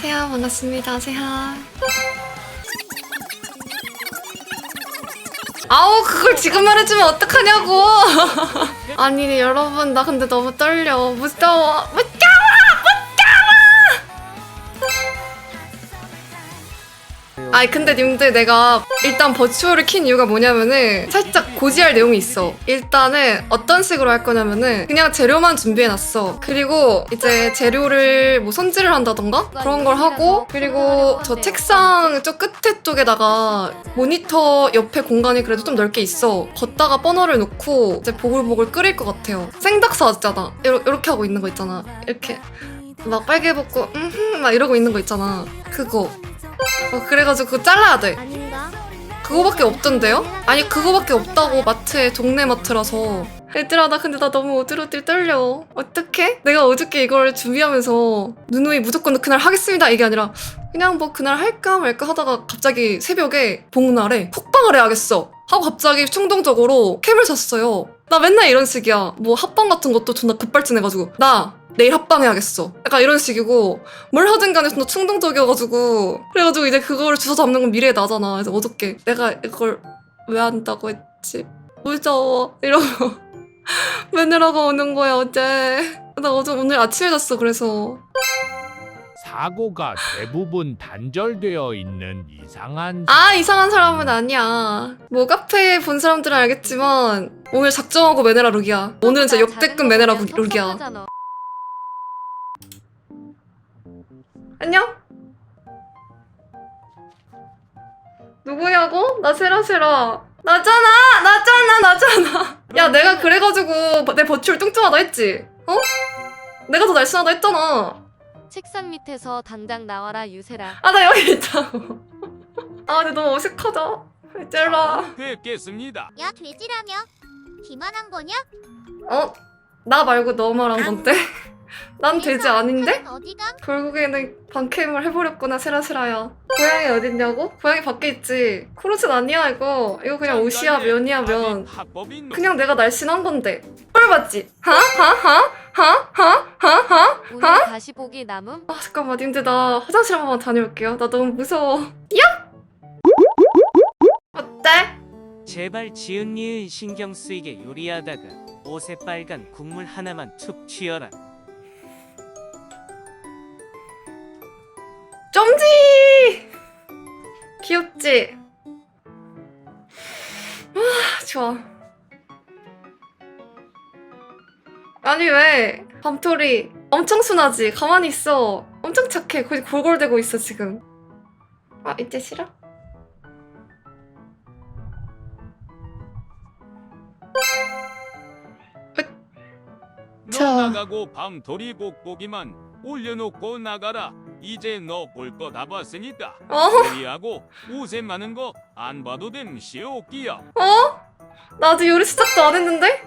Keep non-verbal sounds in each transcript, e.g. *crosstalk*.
세아 반갑습니다. 세아. 아우 그걸 지금 말해주면 어떡하냐고. *laughs* 아니 여러분 나 근데 너무 떨려. 무서워. 아니 근데 님들 내가 일단 버추어를 킨 이유가 뭐냐면은 살짝 고지할 내용이 있어. 일단은 어떤 식으로 할 거냐면은 그냥 재료만 준비해놨어. 그리고 이제 재료를 뭐 손질을 한다던가? 그런 걸 하고 그리고 저 책상 저 끝에 쪽에다가 모니터 옆에 공간이 그래도 좀 넓게 있어. 걷다가 버너를 놓고 이제 보글보글 끓일 것 같아요. 생닭사 이러- 이렇게 하고 있는 거 있잖아. 이렇게 막 빨개 벗고 음흠 막 이러고 있는 거 있잖아 그거 어, 그래가지고 그거 잘라야 돼. 아닌가? 그거밖에 없던데요? 아니 그거밖에 없다고 마트에 동네 마트라서. 얘들아 나 근데 나 너무 어디로들 떨려. 어떡해? 내가 어저께 이걸 준비하면서 누누이 무조건 그날 하겠습니다 이게 아니라 그냥 뭐 그날 할까 말까 하다가 갑자기 새벽에 복날에 톡방을 해야겠어. 하고 갑자기 충동적으로 캠을 샀어요. 나 맨날 이런 식이야. 뭐 합방 같은 것도 존나 급발진해가지고 나 내일 합방해야겠어. 약간 이런 식이고 뭘 하든 간에 존나 충동적이어가지고 그래가지고 이제 그거를 주워 잡는 건 미래에 나잖아. 그래서 어저께 내가 이걸 왜 한다고 했지? 무서워 이러고 *laughs* 매느라가 오는 거야 어제. 나 어제 오늘 아침에 잤어 그래서 사고가 대부분 단절되어 있는 이상한 아 이상한 사람은 아니야 뭐 카페 본 사람들은 알겠지만 오늘 작정하고 매네라 룩이야 오늘은 진짜 역대급 매네라 룩- 룩이야 안녕? 누구냐고? 나 세라세라. 나잖아! 나잖아! 나잖아! 야, 내가 그래가지고 내 버추얼 뚱뚱하다 했지? 어? 내가 더 날씬하다 했잖아. 책상 밑에서 당장 나와라 유세라. 아, 나 여기 있다고. 아, 근데 너무 어색하다. 젤라. 뵙겠습니다. 야 돼지라며 기만한 거냐? 어? 나 말고 너 말한 건데? 난 돼지 아닌데? 어디가? 결국에는 방캠을 해버렸구나 세라세라야 고양이 어딨냐고? 고양이 밖에 있지 크로즈 아니야 이거 이거 그냥 옷이야 면이야 면 그냥 내가 날씬한 건데 헐 맞지? 하? 하? 하? 하? 하? 하? 하? 오늘 다시 보기 남음. 아 잠깐만 님들 나 화장실 한 번만 다녀올게요 나 너무 무서워 야! 어때? 제발 지은 니은 신경 쓰이게 요리하다가 옷에 빨간 국물 하나만 툭 튀어라. 아 좋아 아니 왜 밤토리 엄청 순하지 가만히 있어 엄청 착해 거의 골골대고 있어 지금 아 이제 싫어? 너 자. 나가고 밤도리 복보기만 올려놓고 나가라. 이제 너 볼 거 다 봤으니까. 어? 요리하고 옷에 많은 거 안 봐도 됨 시오끼야. 어? 나 아직 요리 시작도 안 했는데?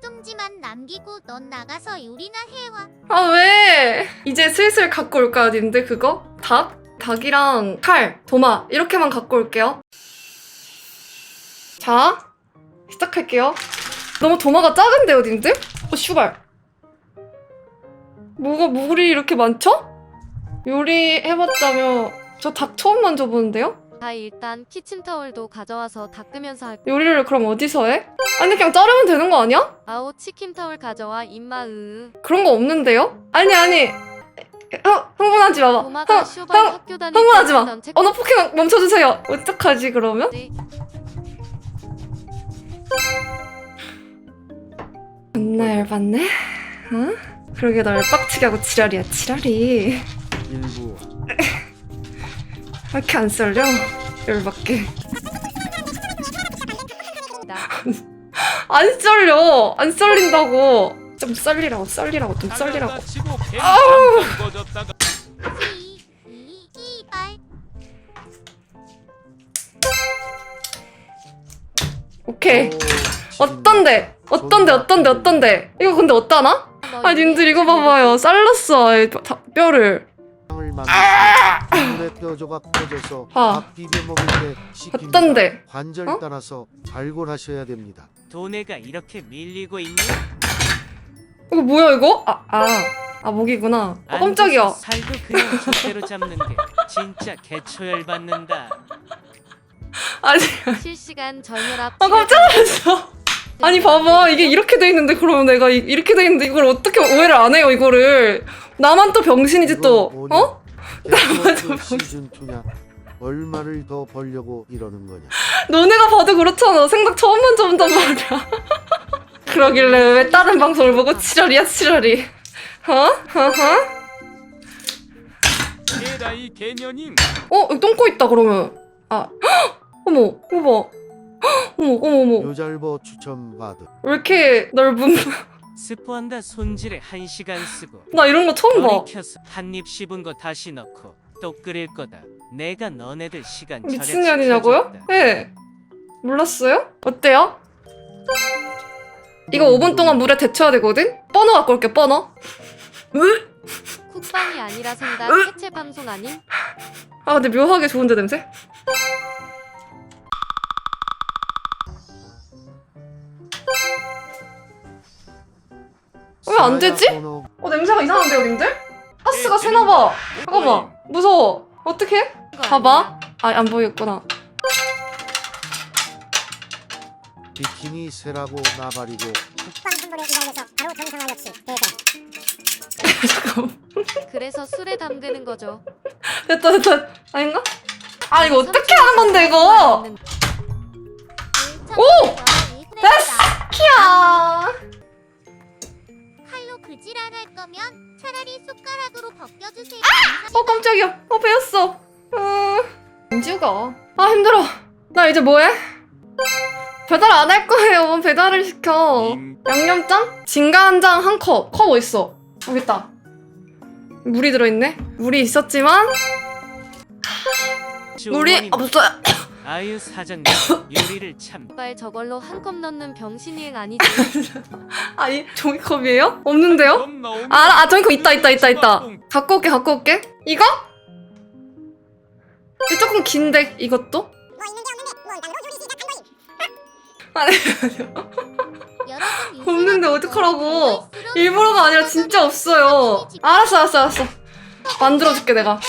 뚱지만 남기고 넌 나가서 요리나 해와. 아 왜? 이제 슬슬 갖고 올까요 님들 그거? 닭? 닭이랑 칼, 도마 이렇게만 갖고 올게요 자 시작할게요 너무 도마가 작은데요 님들? 어 슈발 뭐가 물이 이렇게 많죠? 요리 해봤자며 저 닭 처음 만져보는데요? 자 일단 키친타월도 가져와서 닦으면서 할. 요리를 그럼 어디서 해? 아니 그냥 자르면 되는 거 아니야? 아오 치킨타월 가져와 임마 으. 그런 거 없는데요? 아니 아니 흥, 흥분하지 마봐 도마가 흥, 슈발 흥, 학교 다닐 때 흥분하지 마. 책- 언어 폭행 멈춰주세요. 어떡하지 그러면? 네. 존나 열받네. 응? 그러게 날 빡치게 하고 지랄이야 지랄이. 일부 왜 이렇게 안 썰려? 열받게. 나. 안 썰려. 안 썰린다고. 좀 썰리라고 썰리라고 좀 썰리라고. 오케이. 어떤데? 어떤데 어떤데 어떤데? 이거 근데 어떠나? 아 님들 이거 봐봐요. 잘랐어 뼈를. 을 만드시면 물에 뼈 조각 퍼져서 아. 밥 비벼 먹을 때 씹힙니다. 어떤데? 관절 어? 따라서 발골하셔야 됩니다. 도네가 이렇게 밀리고 있니? 이거 뭐야 이거? 아 아. 아 목이구나 어안 깜짝이야 돼서 살도 그냥 족대로 잡는 게 진짜 개초열 받는다. 아니 실시간 전혈압 아 깜짝 놀랐어 아니 봐봐 이게 이렇게 돼 있는데 그러면 내가 이, 이렇게 돼 있는데 이걸 어떻게 오해를 안 해요 이거를 나만 또 병신이지 또 어? 시즌 2냐? 얼마를 더 벌려고 이러는 거냐? 너네가 봐도 그렇잖아 생각 처음 먼저 본단 말이야 그러길래 왜 다른 방송을 보고 치러리야 치러리 어? 허허? 에라이 개년임 어? 똥꼬 있다 그러면 아 헉! *gasps* 어머 어머 헉! *gasps* 어머 어머 어머 요잘버 추천 받음. 왜 이렇게 넓은 스포한다 손질에 한 시간 쓰고 나 이런 거 처음 봐 돌이켜서 한입 씹은 거 다시 넣고 또 끓일 거다. 내가 너네들 시간 절약 미친년이냐고요? 시켜줬다. 네 몰랐어요? 어때요? 이거 5분 동안 물에 데쳐야 되거든? 버너 갖고 올게 버너 으? 쿡방이 아니라 생각 해체 방송 아님? 아 근데 묘하게 좋은데 냄새? 왜 안 되지? 어 냄새가 이상한데요 님들? 가스가 새나봐 잠깐만 무서워 어떡해? 그거 봐봐 아 안 보이겠구나 비키니 세라고 나발이고 국방 한번에 기다려서 바로 정상화 역시 대단. 잠깐만. 그래서 술에 담그는 거죠. 됐다 됐다 아닌가? 아 이거 어떻게 하는 건데 이거 오! 됐어! 키야 그질안 할 거면 차라리 숟가락으로 벗겨주세요. 어 깜짝이야 어 배웠어 어... 민주가 아 힘들어 나 이제 뭐해? 배달 안 할 거예요 뭐 배달을 시켜 임 양념장? 진간장 한 컵. 컵 어딨어? 여기 있다. 물이 들어있네? 물이 있었지만 물이 없어요. 아유 사장님 *coughs* 요리를 참발 저걸로 한 컵 넣는 병신이행 아니지? *laughs* 아니 종이컵이에요? 없는데요? 덤 나오면 아, 아 종이컵 있다 있다 있다 있다. 갖고 올게 갖고 올게. 이거? 이 조금 긴데 이것도? 아니 여러분 없는데 어떡하라고. 일부러가 아니라 진짜 없어요. 알았어 알았어 알았어. 만들어줄게 내가.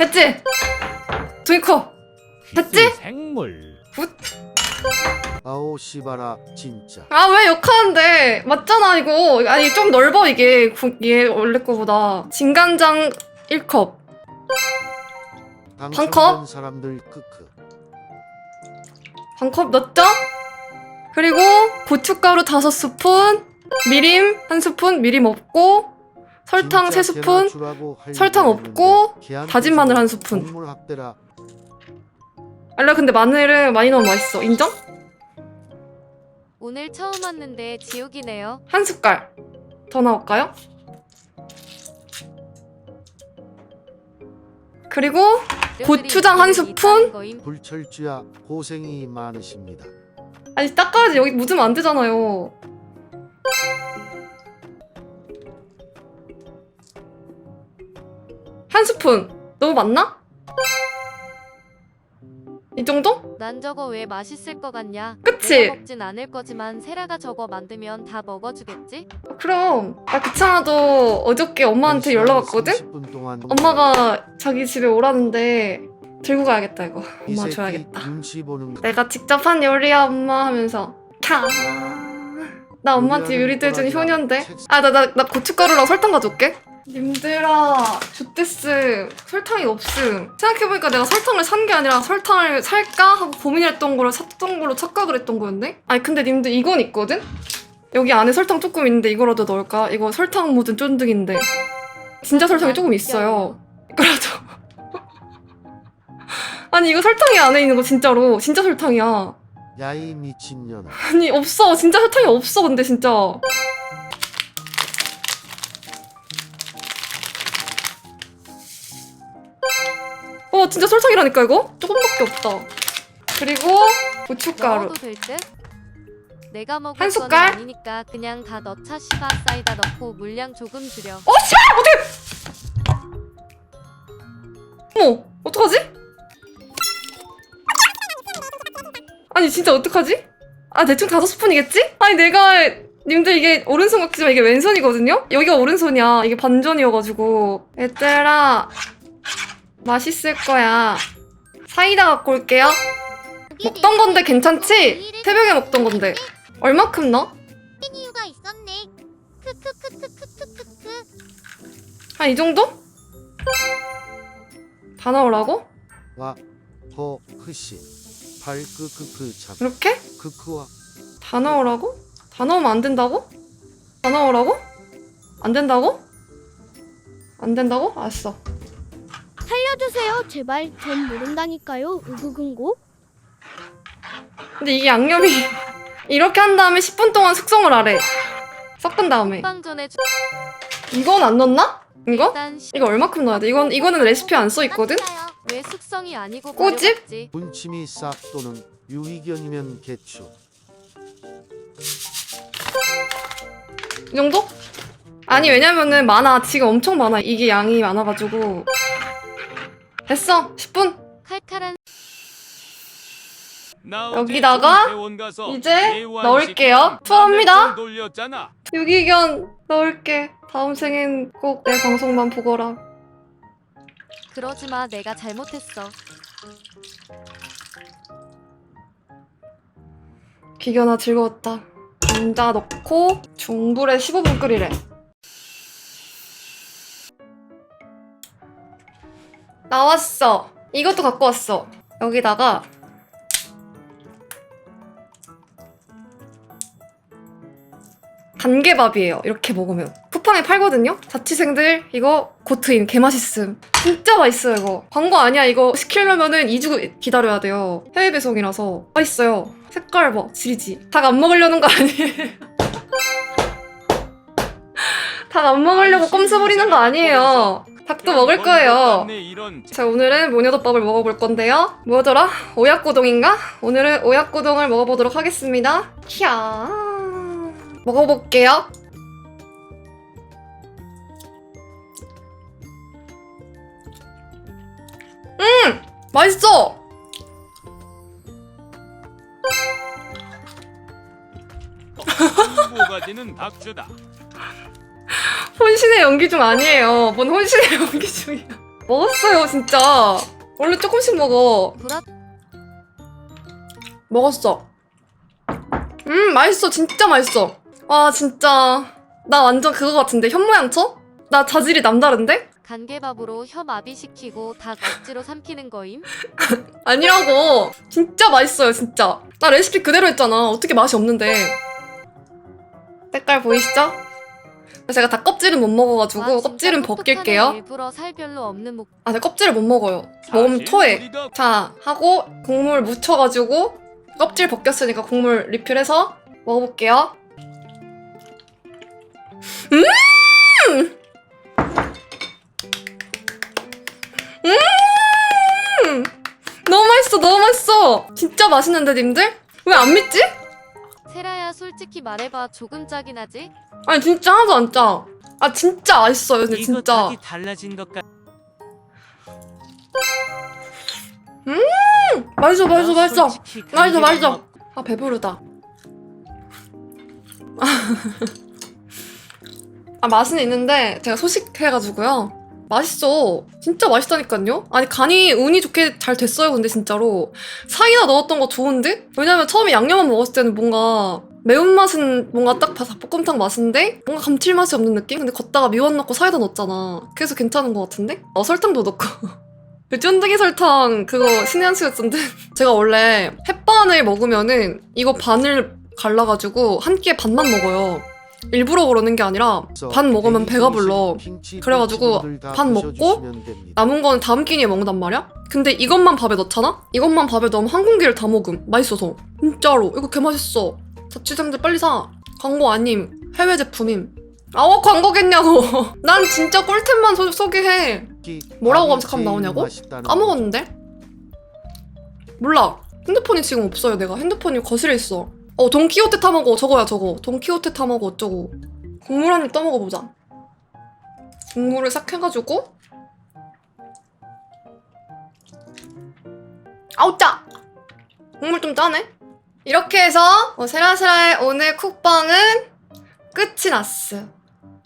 했지? 종이컵. 했지? 생물 아오 씨바라 진짜. 아 왜 욕하는데 맞잖아 이거 아니 좀 넓어 이게 구- 얘 원래 거보다 진간장 1컵 당첨된 컵? 사람들 크크. 반 컵 넣었죠? 그리고 고춧가루 5스푼 미림 1스푼 미림 없고 설탕 진짜 3스푼 개나 주라고 할 설탕 없고 다진 마늘 한 스푼. 동물 학대라. 알라 근데 마늘을 많이 넣으면 맛있어 인정? 오늘 처음 왔는데 지옥이네요. 한 숟갈 더 넣을까요? 그리고 고추장 한 스푼? 불철주야 고생이 많으십니다. 아니 닦아야지 여기 묻으면 안 되잖아요 한 스푼 너무 많나? 이 정도? 난 저거 왜 맛있을 것 같냐? 그치? 내가 먹진 않을 거지만 세라가 저거 만들면 다 먹어주겠지? 그럼 나 귀찮아도 어저께 엄마한테 연락 왔거든? 30분 동안 엄마가 자기 집에 오라는데 들고 가야겠다 이거 이 엄마 새끼 줘야겠다 눈치 보는 거. 내가 직접 한 요리야 엄마 하면서 캬. 나 엄마한테 요리도 해준 효녀인데 아 나 나 나 고춧가루랑 설탕 가져올게 님들아 좋데스 설탕이 없음. 생각해보니까 내가 설탕을 산 게 아니라 설탕을 살까? 하고 고민했던 거를 샀던 걸로 착각을 했던 거였네? 아니 근데 님들 이건 있거든? 여기 안에 설탕 조금 있는데 이거라도 넣을까? 이거 설탕 묻은 쫀득인데. 진짜 설탕이 조금 있어요. 이거라도. *laughs* 아니 이거 설탕이 안에 있는 거 진짜로. 진짜 설탕이야. 야이 미친년아. 아니 없어. 진짜 설탕이 없어 근데 진짜 어 진짜 설탕이라니까 이거 조금밖에 없다 그리고 고춧가루 넣어도 될 듯? 내가 먹을 한건 숟갈? 아니니까 그냥 다 넣자 시바 사이다 넣고 물량 조금 줄여. 어 씨발 어떻게 어머 어떡하지? 아니 진짜 어떡하지? 아 대충 다섯 스푼이겠지? 아니 내가 님들 이게 오른손 같지만 이게 왼손이거든요? 여기가 오른손이야 이게 반전이어가지고 얘들아 맛있을 거야 사이다 갖고 올게요 먹던 건데 괜찮지? 새벽에 먹던 건데 얼마큼 넣어? 이유가 있었네. 크크크크크크크크. 한 이 정도? 다 넣으라고? 와, 허, 흐시, 발크크크 참, 이렇게? 크크와 다 넣으라고? 다 넣으면 안 된다고? 다 넣으라고? 안 된다고? 안 된다고? 알았어 살려주세요. 제발 전 모른다니까요. 으그근고. 근데 이게 양념이 이렇게 한 다음에 10분 동안 숙성을 하래 섞은 다음에 빵 전에 주- 이건 안 넣나? 이거? 이거 얼마큼 넣어야 돼? 이건 이거는 레시피 안 써 있거든. 맞아요. 왜 숙성이 아니고 꼬집? 분침이 싹 또는 유의견이면 개추. 이 정도? 아니 왜냐면은 많아. 지금 엄청 많아. 이게 양이 많아가지고 됐어. 10분. 칼칼한 여기다가 이제 넣을게요. 돌렸잖아. 유기견 넣을게. 다음 생엔 꼭 내 방송만 보거라. 그러지 마 내가 잘못했어. 기견아 즐거웠다. 감자 넣고 중불에 15분 끓이래. 나왔어. 이것도 갖고 왔어. 여기다가 단계밥이에요. 이렇게 먹으면. 쿠팡에 팔거든요? 자취생들 이거 고트임 개맛있음. 진짜 맛있어요 이거. 광고 아니야 이거 시키려면은 2주 기다려야 돼요. 해외 배송이라서 맛있어요. 색깔 봐 지리지. 닭 안 먹으려는 거 아니에요. *laughs* 닭 안 먹으려고 꼼수 부리는 거 아니에요. 닭도 먹을 거예요. 자 오늘은 모녀덮밥을 먹어볼 건데요. 뭐더라? 오약고동인가? 오늘은 오약고동을 먹어보도록 하겠습니다. 키야 먹어볼게요. 음 맛있어. 닭주다. *laughs* 혼신의 연기 중 아니에요. 뭔 혼신의 *laughs* 연기 중이야. 먹었어요 진짜. 원래 조금씩 먹어. 불합 먹었어. 음, 맛있어. 진짜 맛있어. 와, 진짜. 나 완전 그거 같은데? 현모양처? 나 자질이 남다른데? 간개밥으로 혀 마비시키고 닭 억지로 삼키는 거임? *laughs* 아니라고. 진짜 맛있어요, 진짜. 나 레시피 그대로 했잖아. 어떻게 맛이 없는데. 색깔 보이시죠? 제가 다 껍질은 못 먹어가지고 와, 진짜 껍질은 똑똑하네. 벗길게요. 일부러 살 별로 없는 목 아, 내 껍질을 못 먹어요. 먹으면 토해. 자, 하고 국물 묻혀가지고 껍질 벗겼으니까 국물 리필해서 먹어볼게요. 음! 음! 너무 맛있어, 너무 맛있어. 진짜 맛있는데, 님들? 왜 안 믿지? 세라야 솔직히 말해봐 조금 짜긴 하지? 아니, 진짜 하나도 안 짜. 아, 진짜 맛있어요, 근데 이거 진짜. 닭이 달라진 것 같. 맛있어, 맛있어, 나 맛있어. 솔직히 맛있어, 맛있어. 먹- 아 배부르다. *laughs* 아 맛은 있는데 제가 소식해가지고요. 맛있어. 진짜 맛있다니까요. 아니 간이 운이 좋게 잘 됐어요. 근데 진짜로 사이다 넣었던 거 좋은데? 왜냐면 처음에 양념만 먹었을 때는 뭔가 매운맛은 뭔가 딱 닭볶음탕 맛인데 뭔가 감칠맛이 없는 느낌? 근데 걷다가 미원 넣고 사이다 넣었잖아. 그래서 괜찮은 것 같은데? 어 설탕도 넣고. *laughs* 그 쫀득이 설탕 그거 신의 한 수였던데 제가 원래 햇반을 먹으면은 이거 반을 갈라가지고 한 끼에 반만 먹어요. 일부러 그러는 게 아니라 반 먹으면 배가 불러. 그래가지고 반 먹고 남은 거는 다음 끼니에 먹는단 말이야? 근데 이것만 밥에 넣잖아? 이것만 밥에 넣으면 한 공기를 다 먹음. 맛있어서. 진짜로. 이거 개 맛있어. 자취생들 빨리 사. 광고 아님. 해외 제품임. 아워 광고겠냐고. *laughs* 난 진짜 꿀템만 소, 소개해. 뭐라고 검색하면 나오냐고? 까먹었는데? 몰라. 핸드폰이 지금 없어요, 내가. 핸드폰이 거실에 있어. 어, 돈키호테 타먹어. 저거야, 저거. 돈키호테 타먹어, 어쩌고. 국물 한 입 떠먹어보자. 국물을 싹 해가지고. 아우, 짜! 국물 좀 짜네? 이렇게 해서 어, 세라세라의 오늘 쿡방은 끝이 났어.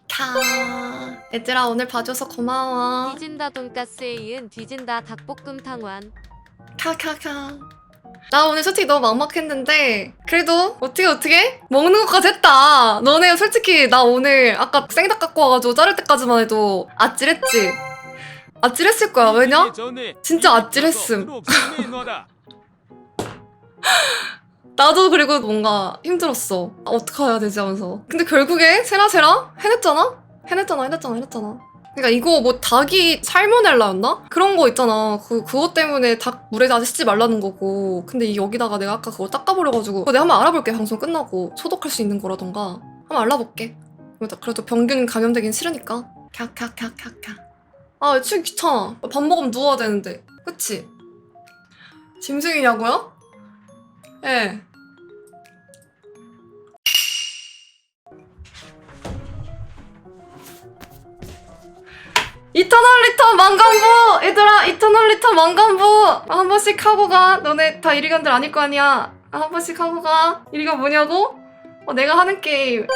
캬. 얘들아 오늘 봐줘서 고마워. 뒤진다 돈가스에 이은 뒤진다 닭볶음 탕환. 캬캬캬. 나 오늘 솔직히 너무 막막했는데 그래도 어떻게 어떻게 먹는 것까지 했다. 너네 솔직히 나 오늘 아까 생닭 갖고 와가지고 자를 때까지만 해도 아찔했지. 아찔했을 거야. 왜냐? 진짜 아찔했음. *laughs* 나도 그리고 뭔가 힘들었어. 아, 어떡해야 되지 하면서. 근데 결국에 세라세라 해냈잖아? 해냈잖아, 해냈잖아, 해냈잖아. 그러니까 이거 뭐 닭이 살모넬라였나? 그런 거 있잖아. 그, 그것 때문에 닭 물에다 씻지 말라는 거고. 근데 이 여기다가 내가 아까 그거 닦아버려가지고. 내가 한번 알아볼게, 방송 끝나고. 소독할 수 있는 거라던가. 한번 알아볼게. 그래도- 병균 감염되긴 싫으니까. 캬캬캬캬캬. 아, 진짜 귀찮아. 밥 먹으면 누워야 되는데. 그치? 짐승이냐고요? 예. 이터널 리턴 망간부! 얘들아, 이터널 리턴 망간부! 한 번씩 하고 가. 너네 다 이리간들 아닐 거 아니야. 한 번씩 하고 가. 이리가 뭐냐고? 어, 내가 하는 게임.